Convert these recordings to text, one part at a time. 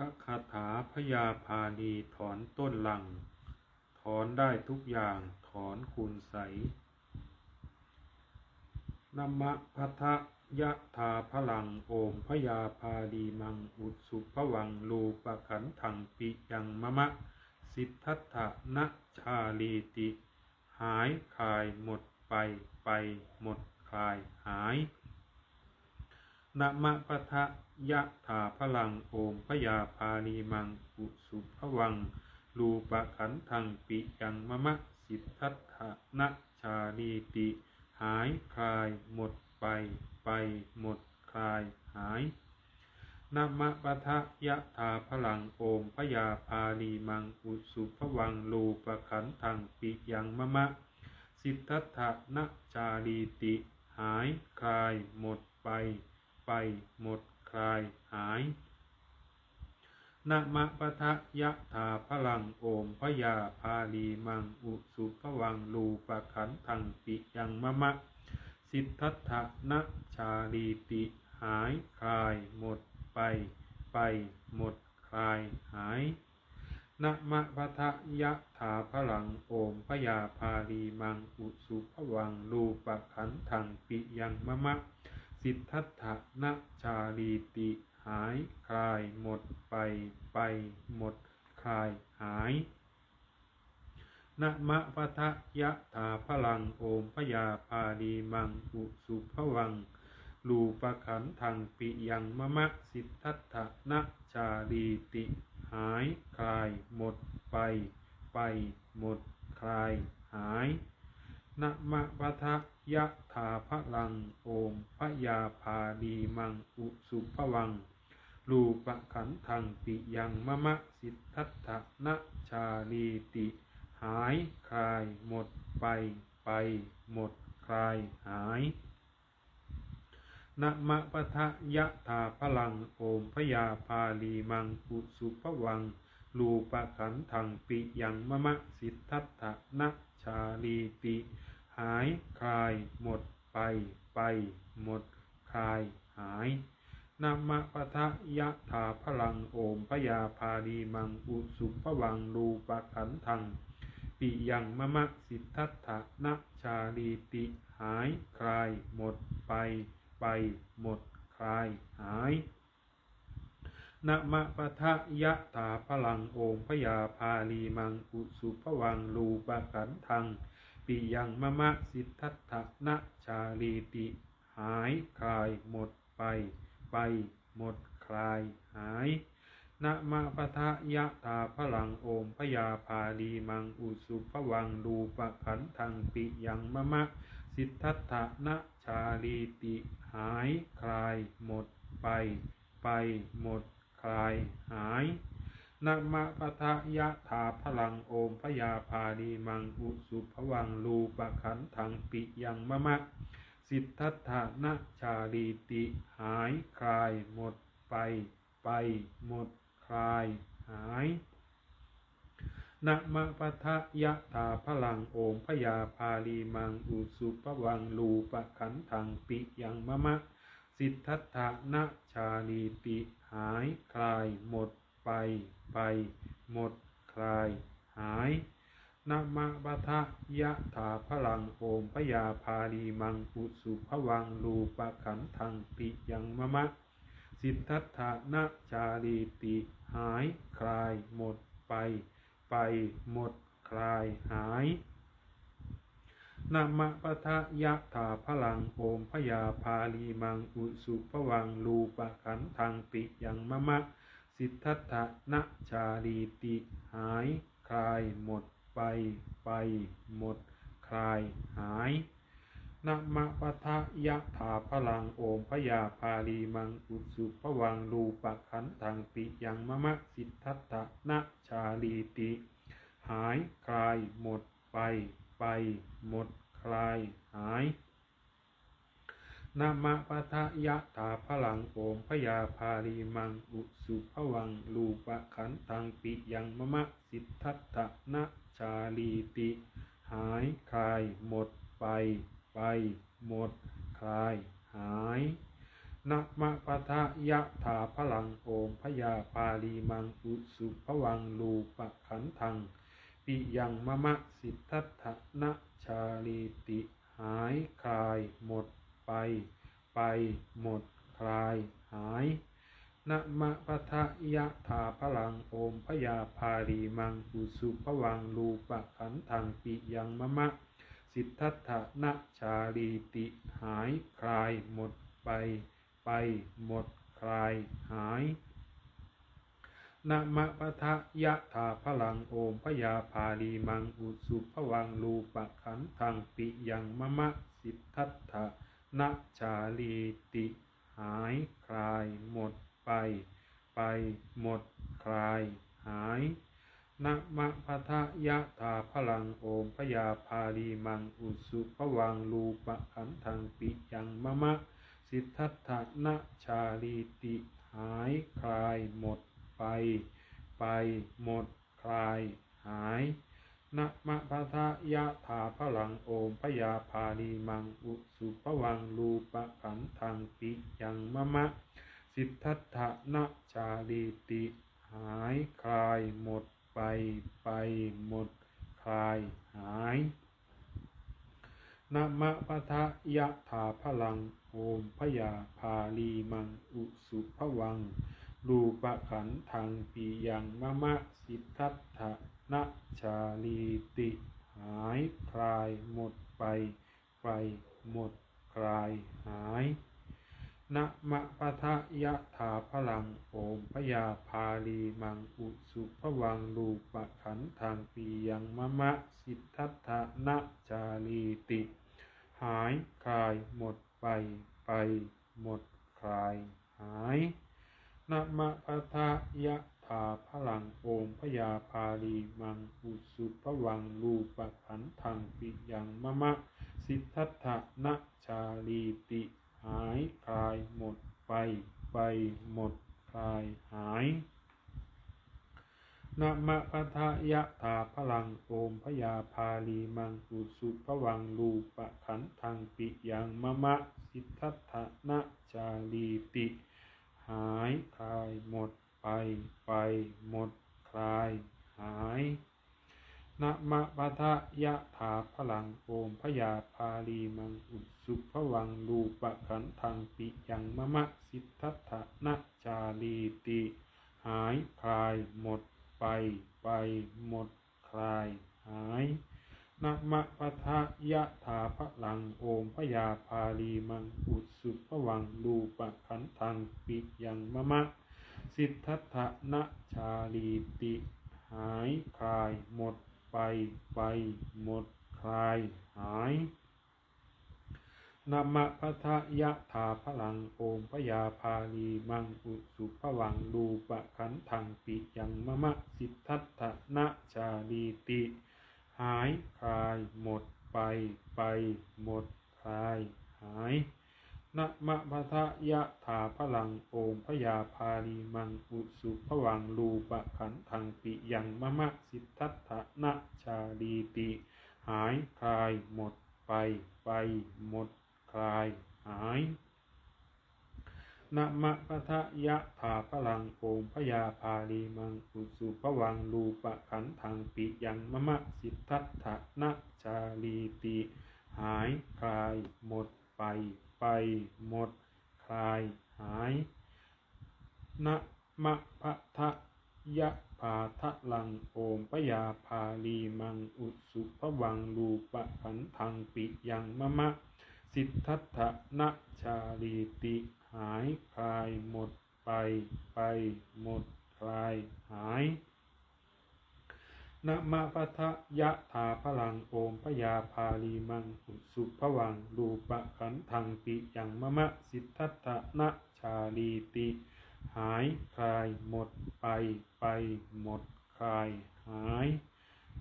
ระคาถาพยาพานีถอนต้นลัง ถอนได้ทุกอย่างถอนคุณใสนมะพัทะยะธาพลังโอมพยาพาดีมังอุสุภวังลูปะขันถังปิยังมะมะ สิทธัตถะนะชาลีติ หายคายหมดไปไปหมดคายหาย นะมะปะทะยะถาพลังโอมพยาพานีมังอุสุภวัง ลูปะขันธังปิยังมะมะสิทธัตถะนะชาลีติ หายคลายหมดไป ไปหมดคลายหายนะมะปะทะยะถาพลังโอมพยาพานีมังอุสุภวัง ลูปะขันธังปิยังมะมะสิทธัตถะนะชาลีติ หายคลายหมดไป ไปหมดคลายหายนะมะปะทะยะถาพลังโอมพยาพาลีมังอุสุภวังลูปะขันธังปิยังมะมะ สิทธัตถะนะชาลีติหายคลายหมดไปไปหมดคลายหายนะมะปะทะยะถาพลังโอมพยาพาลีมังอุสุภวังลูปะขันธังปิยังมะมะ สิทธัตถะนะชาลีติหายคลายหมดไปไปหมดคลายหายนะมะปะทะยะถาพลังโอมพยาพาลีมังอุสุภวัง ลูปะขันธังปิยังมะมะสิทธัตถะนะชาลีติ หายคลายหมดไป ไปหมดคลายหาย นะมะปะทะยะถาพลังโอมพยาพาลีมังอุสุภวังลูปะขันธังปิยังมะมะสิทธัตถะนะชาลีติ หายคลายหมดไปไปหมดคลายหายนะมะปะทะยะถาพลังโอมพยาพาลีมังอุสุภวังลูปะขันธังปิยังมะมะสิทธัตถะนะ ชาลีติหายคลายหมดไปไป หมดคลายหายนะมะปะทะยะถาพลังโอมพยาพาลีมังอุสุภวังลูปะขันธัง ปิยังมะมะสิทธัตถะนะชาลีติ หายคลายหมดไป ไป หมดคลายหาย นะมะปะทะยะถาพลังโอมพยาพาลีมังอุสุภวังลูปะขันธังปิยังมะมะสิทธัตถะนะชาลีติ หายคลายหมดไป ไปหมดคลายหายนะมะปะทะยะถาพลังโอมพยาพาลีมังอุสุภวังลูปะขันธังปิยังมะมะสิทธัตถะนะชาลีติ หายคลายหมดไป ไปหมด คลายหายนะมะปะทะยะถาพลังโอมพยาพาลีมังอุสุภวังลูปะขันธังปิยังมะมะ สิทธัตถะนะชาลีติหายคลายหมดไป ไปหมดคลายหายนะมะปะทะยะถาพลังโอมพยาพาลีมังอุสุภวังลูปะขันธังปิยังมะมะ สิทธัตถะนะชาลีติ หายคลายหมดไปไป หมดคลายหายนะมะปะทะยะถาพลังโอมพยาพาลีมังอุสุภวังลูปะขันธังปิยังมะมะ สิทธัตถะนะชาลีติหายคลายหมดไป ไปหมดคลายหาย นะมะปะทะยะถาพลังโอมพยาพาลีมังอุสุภวังลูปะขันธังปิยังมะมะ สิทธัตถะนะชาลีติหายคลายหมดไปไปหมดคลายหายนะมะปะทะยะถาพลังโอมพยาพาลีมังอุสุภวังลูปะขันธังปิยังมะมะ สิทธัตถะนะชาลีติ หายคลายหมดไป ไป หมดคลายหายนะมะปะทะยะถาพลังโอมพยาพาลีมังอุสุภวังลูปะขันธังปิยังมะมะสิทธัตถะนะชาลีติ หายคลายหมดไป ไป หมดคลายหายนะมะปะทะยะถาพลังโอมพยาปาลีมังอุสุภวังลูปะขันธัง ปิยังมะมะสิทธัตถะนะชาลีติหายคลายหมดไป ไปหมดคลายหายนะมะปะทะยะถาพลังโอมพยาพาลีมังอุสุภวังลูปะขันธังปิยังมะมะ สิทธัตถะนะชาลีติหายคลายหมดไป ไปหมดคลายหาย นะมะปะทะยะถาพลังโอมพยาพาลีมังอุสุภวังลูปะขันธังปิยังมะมะสิทธัตถะนะชาลีติ หายคลายหมดไป ไปหมดคลายหายนะมะปะทะยะถาพลังโอมพยาพาลีมังอุสุภวังลูปะขันธังปิยังมะมะสิทธัตถะนะชาลีติ หายคลายหมด ไป ไปหมดคลายหายนะมะปะทะยะถาพลังโอมพยาพาลีมังอุสุภวังลูปะขันธังปิยังมะมะ สิทธัตถะนะชาลีติหายคลายหมดไปไปหมดคลายหายนะมะปะทะยะถาพลังโอมพยาพาลีมังอุสุภวัง รูปะขันธังปียังมะมะสิทธัตถะนะชาลีติ หายคลายหมดไป ไปหมดคลายหายนะมะปะทะยะถาพลังโอมพยาพาลีมังอุสุภวังรูปะขันธังปียังมะมะสิทธัตถะนะชาลีติ หายคลายหมดไปไปหมดคลายหาย นะมะปะทะยะถาพลังโอมพยาพาลีมังอุสุภวังรูปะขันธังปิยังมะมะ สิทธัตถะนะชาลีติ หายคลายหมดไปไปหมดคลายหายนะมะปะทะยะถาพลังโอมพยาพาลีมังอุสุภวังรูปะขันธังปิยังมะมะ สิทธัตถะนะชาลีติ หายคลายหมดไปไปหมดคลายหายนะมะปะทะยะถาพลังโอมพยาพาลีมังอุสุภวังรูปะขันธังปิยังมะมะสิทธัตถะนะชาลีติ หายคลายหมดไปไปหมดคลายหาย นะมะปะทะยะถาพะลังโอมพยาพาลีมังอุสุภวังรูปะขันธังปิยังมะมะ สิทธัตถะนะชาลีติ หายคลายหมดไปไปหมดคลายหายนะมะปะทะยะถาพลังโอมพยาพาลีมังอุสุภวังรูปะขันธังปิยังมะมะสิทธัตถะนะชาลีติ หายคลายหมดไปไปหมดคลายหายนะมะปะทะยะถาพลังโอมพยาพาลีมังอุสุภวังรูปะขันธังปิยังมะมะสิทธัตถะนะชาลีติ หายคลายหมดไปไปหมดคลายหาย นะมะปะทะยะถาพลังโอมพยาพาลีมังอุสุภวังรูปะขันธังปิยังมะมะสิทธัตถะนะชาลีติ หายคลายหมดไปไปหมดคลายหายนะมะปะทะยะพาทะลังโอมพยาพาลีมังอุสุภวังรูปะขันธังปิยังมะมะ สิทธัตถะนะชาลีติ หายคลายหมดไปไปหมดคลายหายนะมะปะทะยะถาพลังโอมพยาพาลีมังอุสุภวังรูปะขันธังปิยังมะมะสิทธัตถะนะชาลีติ หายคลายหมดไปไปหมดคลายหาย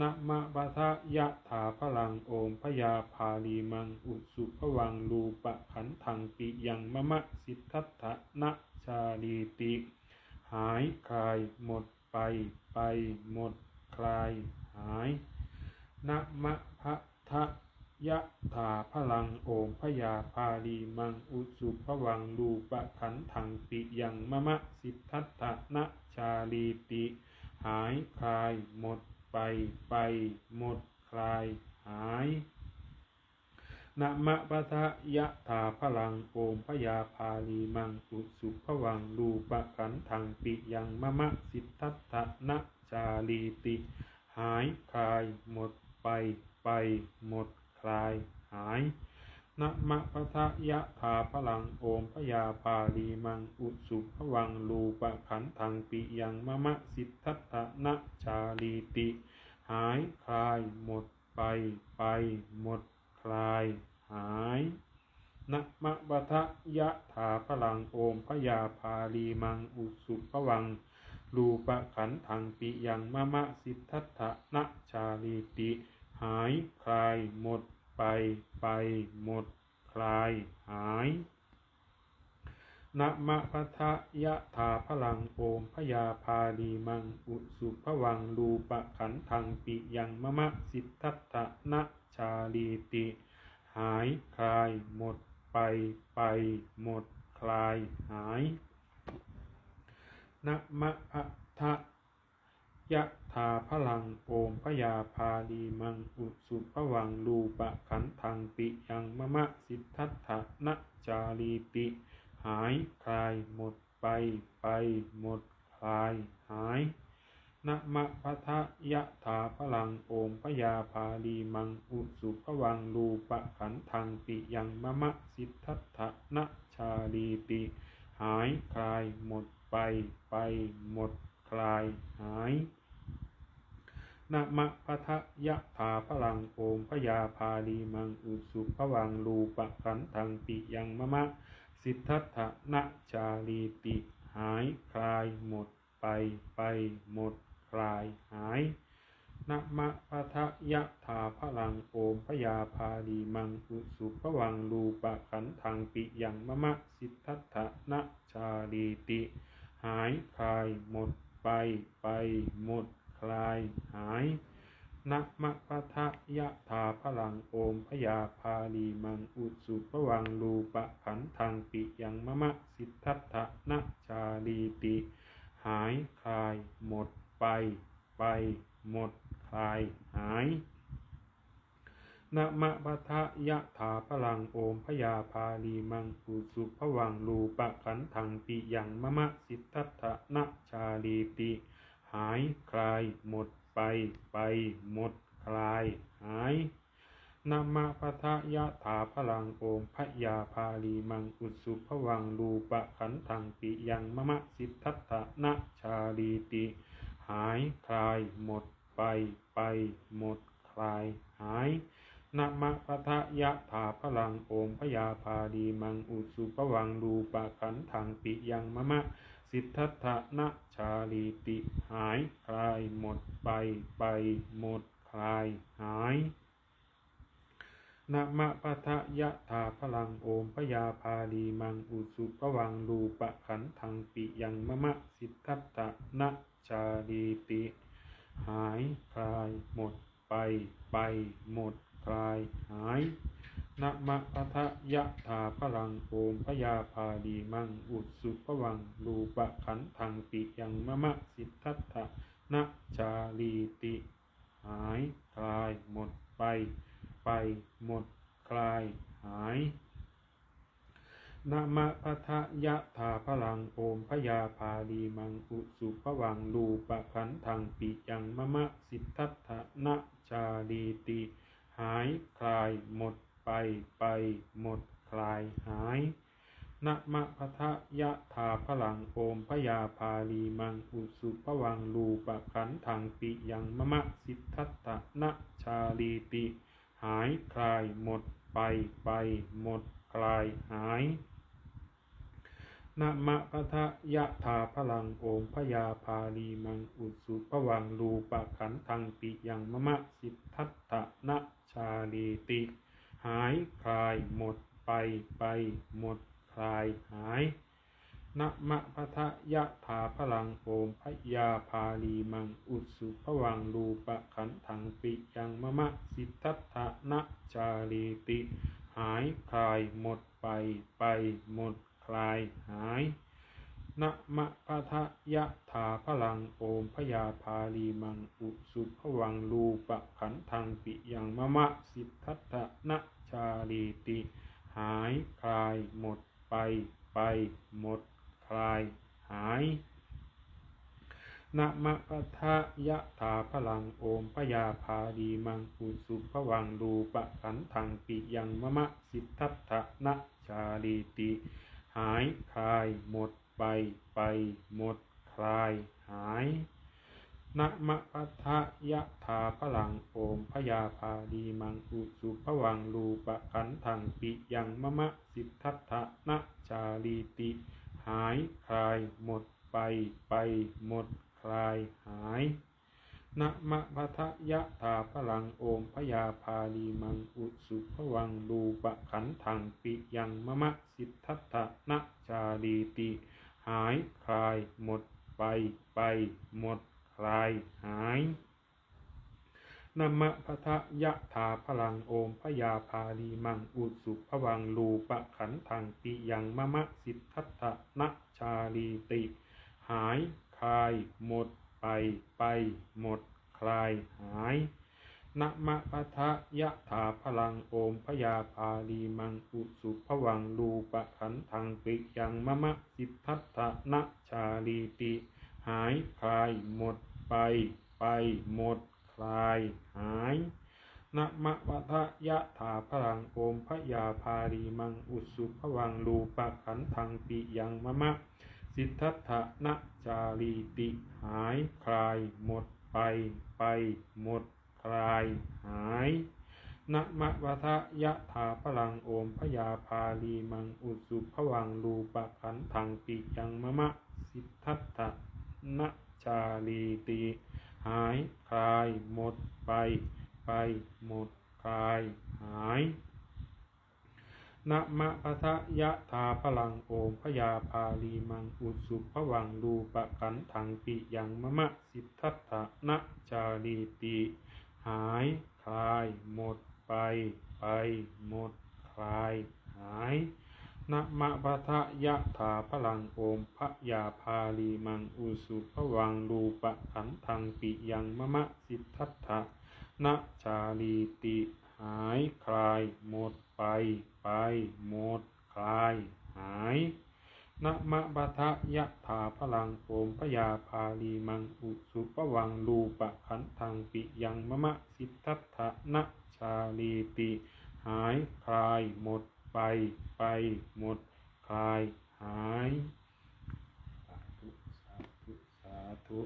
นะมะปะทะยะถาพลังโอมพยาพาลีมังอุสุภวังรูปะขันธังปิยังมะมะสิทธัตถะนะชาลีติ หายคลายหมดไปไปหมดคลายหายนะมะพะทะยะถาพลังโอมพยาพาลีมังอุสุภวังลูปะขันถังปิยังมะมะสิทธัตถะนะชาลีติ หายคลายหมด ไปไปหมดคลายหายนะมะปะทะยะถาพลังโอมพยาพาลีมังอุสุภวังลูปะขันทังปิยังมะมะสิทธัตถะนะชาลีติ หายคลายหมดไปไปหมดคลายหาย นะมะปะทะยะถาพลังโอมพยาพาลีมังอุสุภวังลูปะขันถังปิยังมะมะสิทธัตถะนะชาลีติ หายคลายหมดไปไปหมดคลายหายนะมะปะทะยะถาพลังโอมพยาพาลีมังอุสุภวังรูปะขันถังปิยังมะมะสิทธัตถะนะชาลีติ หายคลายหมด ไป ไป หมด คลาย หายนะมะปะทะยะถาพลังโอมพยาพาลีมังอุสุภวังรูปะขันถังปิยังมะมะสิทธัตถะนะชาลีติ หายคลายหมดไปไป หมด คลายหายนะมะอะทะยะ ถาพลังโอมพยาพาลีมังอุสุภวังลูปะขันธังปิยังมะมะสิทธัตถะนะจารีติ หายคลายหมดไปไปหมดคลายหายนะมะปะทะยะถาพลังโอมพยาพาลีมังอุสุภวังลูปะขันธังปิยังมะมะสิทธัตถะนะชาลีติ หายคลายหมดไปไปหมดคลายหาย นะมะปะทะยะถาพลังโอมพยาพาลีมังอุสุภวังลูปะขันธังปิยังมะมะ สิทธัตถะนะชาลีติ หายคลายหมดไปไปหมดคลายหายนะมะปะทะยะถาพลังโอมพยาพาลีมังอุสุภวังลูปะขันธังปิยังมะมะ สิทธัตถะนะชาลีติ หายคลายหมดไปไปหมด ลายหายนะมะปะทะยะถาพลังโอมพยาพาลีมังอุสุภวังลูปะขันธังปิยังมะมะสิทธัตถะนะชาลีติ หายคลายหมดไปไปหมดคลายหายนะมะปะทะยะถาพลังโอมพยาพาลีมังอุสุภวังลูปะขันธังปิยังมะมะสิทธัตถะนะชาลีติ หายคลาย หมดไป ไป หมดคลาย หายนะมะปะทะยะถาพลังโอมพยาพาลีมังอุสุภวังลูปะขันธังปิยังมะมะสิทธัตถะนะชาลีติ หายคลาย หมดไป ไป หมดคลาย หายนะมะปะทะยะถาพลังโอมพยาพาลีมังอุสุภวังลูปะขันถังปิยังมะมะ สิทธัตถะนะชาลีติหายคลายหมดไปไปหมดคลายหายนะมะปะทะยะถาพลังโอมพยาพาลีมังอุสุภวังลูปะขันถังปิยังมะมะสิทธัตถะนะชาลีติ หายคลายหมดไปไปหมดคลายหาย นะมะปะทะยะถาพลังโอมพยาพาลีมัง อุสุภวังลูปะขันธังปิยังมะมะสิทธัตถะนะชาลีติ หายคลายหมดไป ไปหมดคลายหายนะมะปะทะยะถาพลังโอมพยาพาลีมังอุสุภวังลูปะขันธังปิยังมะมะสิทธัตถะนะชาลีติ หายคลายหมด ไปไปหมดคลายหายนะมะพะทะยะถาพลังโอมพยาพาลีมังอุสุภวังลูปะขันธังปิยังมะมะสิทธัตถะนะชาลีติ หายคลายหมดไปไปหมดคลายหายนะมะปะทะยะถาพลังโอมพยาพาลีมังอุสุภวังลูปะขันธังปิยังมะมะสิทธัตถะนะชาลีติ หายคลายหมดไปไป หมดคลายหายนะมะพะทะยะถาพลังโอมพยาพาลีมังอุสุภวังรูปะขันถังปิยังมะมะสิทธัตถะนะจารีติ หายคลายหมดไปไป หมดคลายหายนะมะพะทะยะถาพลังโอมพยาพาลีมังอุสุภวังรูปะขันถังปิยังมะมะสิทธัตถะนะ จารีติ หายคลายหมดไปไปหมดคลายหายนะมะปะทะยะถาพลังโอมพยาพาดีมังอุสุภวังรูปะขันธังปิยังมะมะสิทธัตถะนะชาลีติ หายคลายหมดไปไปหมดคลายหาย นะมะปะทะยะถาพลังโอมพยาพาดีมังอุสุภวังรูปะขันธังปิยังมะมะสิทธัตถะนะชาลีติ หายคลายหมดไปไปหมดคลายหายนะมะพะทะยะถาพลังโอมพยาพาลีมังอุสุภวังรูปะขันถังปิยังมะมะสิทธัตถะนะชาลีติ หายคลายหมดไปไปหมด คลายหายนมะพะทะยะถาพลังโอมพยาพาลีมังอุสุภวังรูปะขันถังปิยังมะมะสิทธัตถะนะชาลีติ หายคลายหมดไปไปหมดคลายหายนะมะพะทะยะถาพลังโอมพยาพาลีมังอุสุภวังรูปะขันธังปิยังมะมะสิทธัตถะนะชาลีติ หายคลายหมดไปไปหมดคลายหายนะมะปะทะยะถาพลังโอมพยาพาลีมังอุสุภวังรูปะขันธังปิยังมะมะ สิทธัตถะนะจารีติหายคลายหมดไปไปหมดคลายหายนะมะวะทะยะถาพลังโอมพยาพาลีมังอุสุภวังรูปะขันธังปิยังมะมะ สิทธัตถะ นะจารีติ หายคลายหมดไป ไปหมดคลายหายนะมะพะทะยะถาพลังโอมพยาพาลีมังอุสุภวังรูปะขันถังปิยังมะมะสิทธัตถะนะจารีติ หายคลายหมดไป ไปหมดคลายหาย นะมะปะทะยะถาพลังโอมพะยาพาลีมังอุสุภวังรูปะขันธังปิยังมะมะสิทธัตถะนะจารีติหายคลายหมดไปไปหมดคลายหายนะมะปะทะยะถาพลังโอมพยาพาลีมังอุสุภวังรูปะขันธังปิยังมะมะสิทธัตถะนะชาลีติหายคลายหมด ไป ไปหมด คลาย หาย สาธุ สาธุ สาธุ